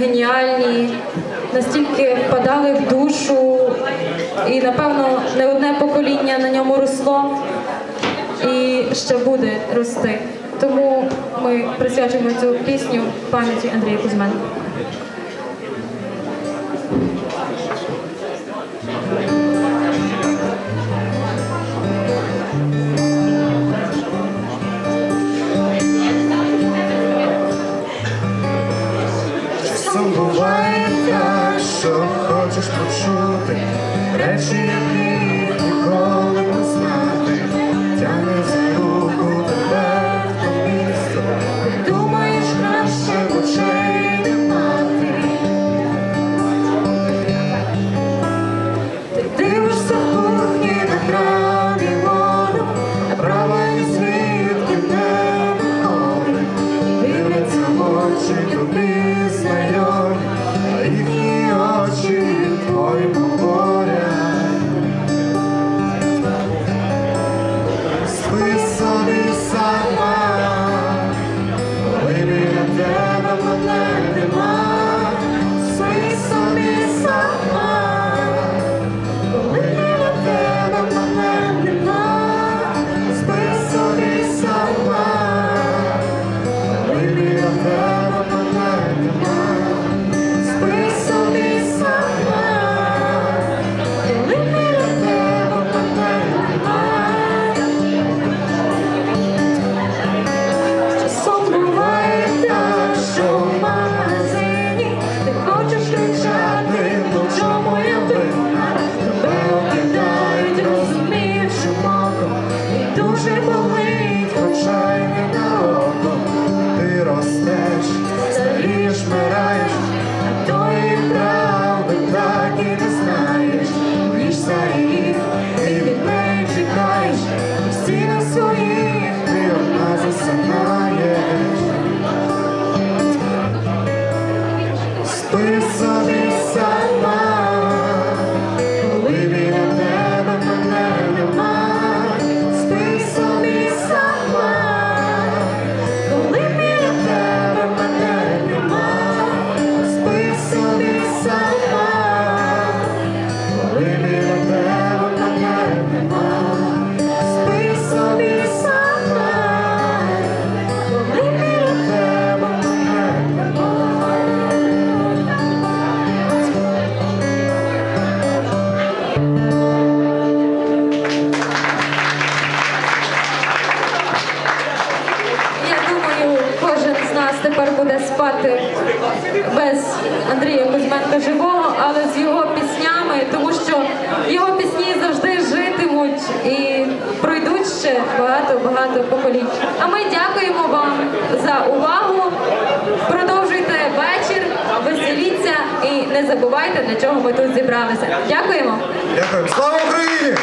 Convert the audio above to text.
геніальні, настільки впадали в душу, і напевно не одне покоління на ньому росло і ще буде рости. Тому ми присвячуємо цю пісню пам'яті Андрія Кузьменка. Хочеш почути речі, яких ніколи не знати, тягне за руку тебе в то місто, думаєш краще очей не мати. Ти дивишся в кухні на кран воду, а права ні звідки не виходить. Дивляться в очі тобі знайомі, тепер буде спати без Андрія Кузьменка живого, але з його піснями, тому що його пісні завжди житимуть і пройдуть ще багато-багато поколінь. А ми дякуємо вам за увагу не забувайте, для чого ми тут зібралися. Дякуємо. Дякуємо. Слава Україні!